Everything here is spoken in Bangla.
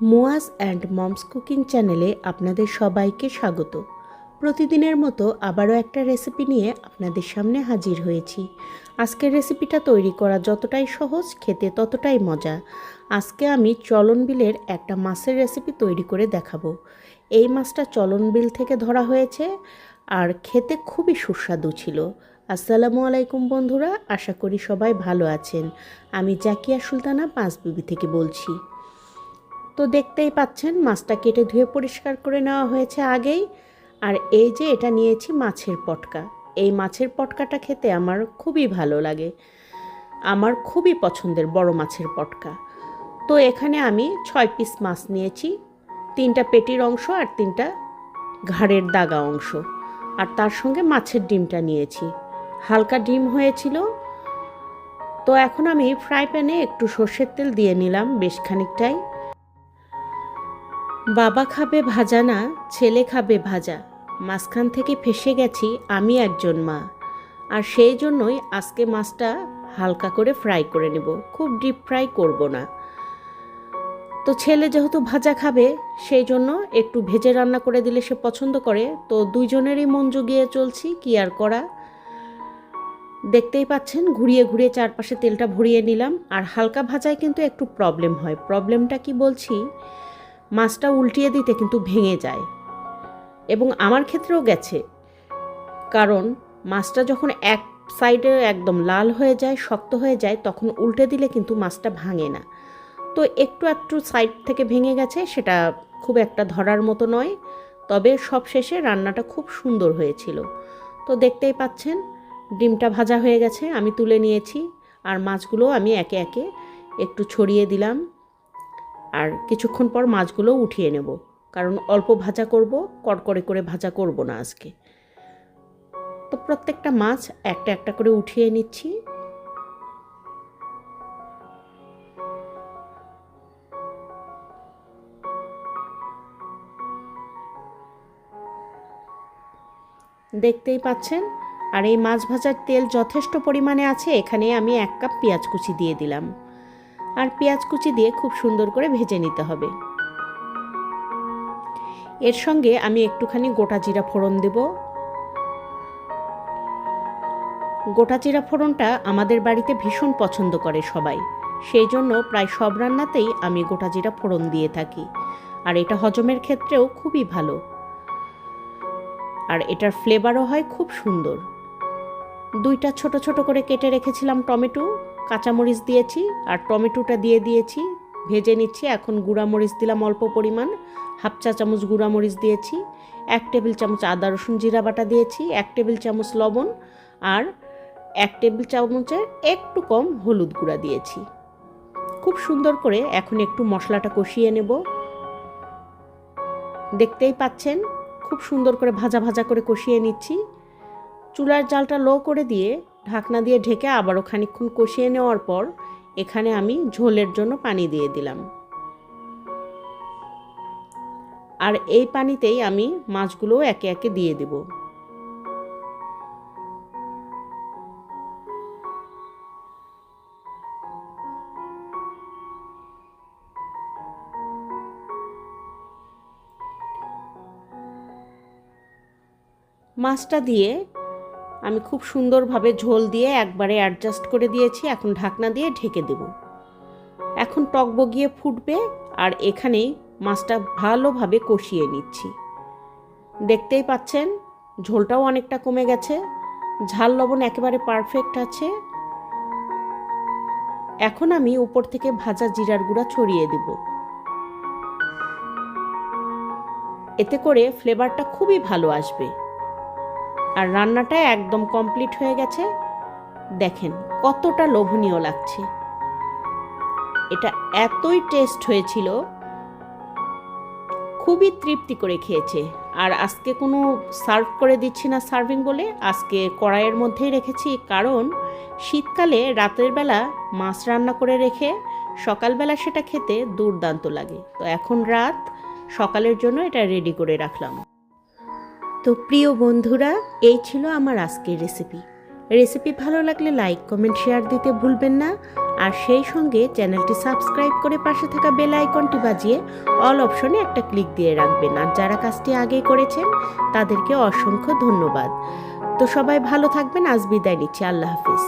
মোয়াজ অ্যান্ড মমস কুকিং চ্যানেলে আপনাদের সবাইকে স্বাগত। প্রতিদিনের মতো আবারও একটা রেসিপি নিয়ে আপনাদের সামনে হাজির হয়েছি। আজকের রেসিপিটা তৈরি করা যতটাই সহজ, খেতে ততটাই মজা। আজকে আমি চলন বিলের একটা মাছের রেসিপি তৈরি করে দেখাবো। এই মাছটা চলন বিল থেকে ধরা হয়েছে আর খেতে খুবই সুস্বাদু ছিল। আসসালামু আলাইকুম বন্ধুরা, আশা করি সবাই ভালো আছেন। আমি জাকিয়া সুলতানা পাঁচবিবি থেকে বলছি। তো দেখতেই পাচ্ছেন, মাছটা কেটে ধুয়ে পরিষ্কার করে নেওয়া হয়েছে আগেই। আর এই যে এটা নিয়েছি মাছের পটকা। এই মাছের পটকাটা খেতে আমার খুবই ভালো লাগে। আমার খুবই পছন্দের বড় মাছের পটকা। তো এখানে আমি ছয় পিস মাছ নিয়েছি। তিনটা পেটির অংশ আর তিনটা ঘাড়ের দাগা অংশ। আর তার সঙ্গে মাছের ডিমটা নিয়েছি। হালকা ডিম হয়েছিল। তো এখন আমি ফ্রাই প্যানে একটু সর্ষের তেল দিয়ে নিলাম বেশ খানিকটাই। বাবা খাবে ভাজা না, ছেলে খাবে ভাজা। মাঝখান থেকে ফেসে গেছি আমি একজন মা। আর সেই জন্যই আজকে মাছটা হালকা করে ফ্রাই করে নেব। খুব ডিপ ফ্রাই করব না। তো ছেলে যেহেতু ভাজা খাবে, সেই জন্য একটু ভেজে রান্না করে দিলে সে পছন্দ করে। তো দুইজনেরই মন জুগিয়ে চলছি, কি আর করা? দেখতেই পাচ্ছেন, ঘুরিয়ে ঘুরিয়ে চারপাশে তেলটা ভরিয়ে নিলাম। আর হালকা ভাজায় কিন্তু একটু প্রবলেম হয়। প্রবলেমটা কি বলছি? মাছটা উল্টিয়ে দিতে কিন্তু ভেঙে যায়। এবং আমার ক্ষেত্রেও গেছে। কারণ মাছটা যখন এক সাইডে একদম লাল হয়ে যায়, শক্ত হয়ে যায়, তখন উল্টে দিলে কিন্তু মাছটা ভাঙে না। তো একটু একটু সাইড থেকে ভেঙে গেছে, সেটা খুব একটা ধরার মতো নয়। তবে সব শেষে রান্নাটা খুব সুন্দর হয়েছিল। তো দেখতেই পাচ্ছেন, ডিমটা ভাজা হয়ে গেছে, আমি তুলে নিয়েছি। আর মাছগুলো আমি একে একে একটু ছড়িয়ে দিলাম। আর কিছুক্ষণ পর মাছগুলো উঠিয়ে নেব, কারণ অল্প ভাজা করব, কড়কড়ে করে ভাজা করব না আজকে। তো প্রত্যেকটা মাছ একটা একটা করে উঠিয়ে নিচ্ছি। দেখতেই পাচ্ছেন, আর এই মাছ ভাজার তেল যথেষ্ট পরিমাণে আছে, এখানে আমি এক কাপ পেঁয়াজ কুচি দিয়ে দিলাম। আর পেঁয়াজ কুচি দিয়ে খুব সুন্দর করে ভেজে নিতে হবে। এর সঙ্গে আমি একটুখানি গোটা জিরা ফোড়ন দেব। গোটা জিরা ফোড়নটা আমাদের বাড়িতে ভীষণ পছন্দ করে সবাই। সেই জন্য প্রায় সব রান্নাতেই আমি গোটা জিরা ফোড়ন দিয়ে থাকি। আর এটা হজমের ক্ষেত্রেও খুবই ভালো। আর এটার ফ্লেভারও হয় খুব সুন্দর। দুইটা ছোট ছোট করে কেটে রেখেছিলাম টমেটো। কাঁচামরিচ দিয়েছি আর টমেটোটা দিয়ে দিয়েছি। ভেজে নিচ্ছি, এখন গুঁড়ামরিচ দিলাম অল্প পরিমাণ। হাফ চা চামচ গুঁড়ামরিচ দিয়েছি, এক টেবিল চামচ আদা, রসুন, জিরা বাটা দিয়েছি, এক টেবিল চামচ লবণ আর এক টেবিল চামচের একটু কম হলুদ গুঁড়া দিয়েছি। খুব সুন্দর করে এখন একটু মশলাটা কষিয়ে নেব। দেখতেই পাচ্ছেন, খুব সুন্দর করে ভাজা ভাজা করে কষিয়ে নিচ্ছি। চুলার জালটা লো করে দিয়ে ঢাকনা দিয়ে ঢেকে আবারও খানিক্ষণ কষিয়ে নেওয়ার পর এখানে আমি ঝোলের জন্য পানি দিয়ে দিলাম। আর এই পানিতেই আমি মাছগুলো একে একে দিয়ে দেব। মাছটা দিয়ে আমি খুব সুন্দরভাবে ঝোল দিয়ে একবারে অ্যাডজাস্ট করে দিয়েছি, এখন ঢাকনা দিয়ে ঢেকে দেব। এখন টক বগিয়ে ফুটবে আর এখানেই মাছটা ভালোভাবে কষিয়ে নিচ্ছি। দেখতেই পাচ্ছেন, ঝোলটাও অনেকটা কমে গেছে, ঝাল লবণ একেবারে পারফেক্ট আছে। এখন আমি উপর থেকে ভাজা জিরার গুঁড়া ছড়িয়ে দেব। এতে করে ফ্লেভারটা খুবই ভালো আসবে। আর রান্নাটা একদম কমপ্লিট হয়ে গেছে। দেখেন কতটা লোভনীয় লাগছে। এটা এতই টেস্ট হয়েছিল, খুবই তৃপ্তি করে খেয়েছে। আর আজকে কোনো সার্ভ করে দিচ্ছি না সার্ভিং বলে, আজকে কড়াইয়ের মধ্যেই রেখেছি। কারণ শীতকালে রাতের বেলা মাছ রান্না করে রেখে সকালবেলা সেটা খেতে দুর্দান্ত লাগে। তো এখন রাত, সকালের জন্য এটা রেডি করে রাখলাম। তো প্রিয় বন্ধুরা, এই ছিল আমার আজকের রেসিপি রেসিপি ভালো লাগলে লাইক কমেন্ট শেয়ার দিতে ভুলবেন না। আর সেই সঙ্গে চ্যানেলটি সাবস্ক্রাইব করে পাশে থাকা বেল আইকনটি বাজিয়ে অল অপশনে একটা ক্লিক দিয়ে রাখবেন। আর যারা কাজটি আগে করেছেন, তাদেরকে অসংখ্য ধন্যবাদ। তো সবাই ভালো থাকবেন, আজ বিদায় নিচ্ছি। আল্লাহ হাফিজ।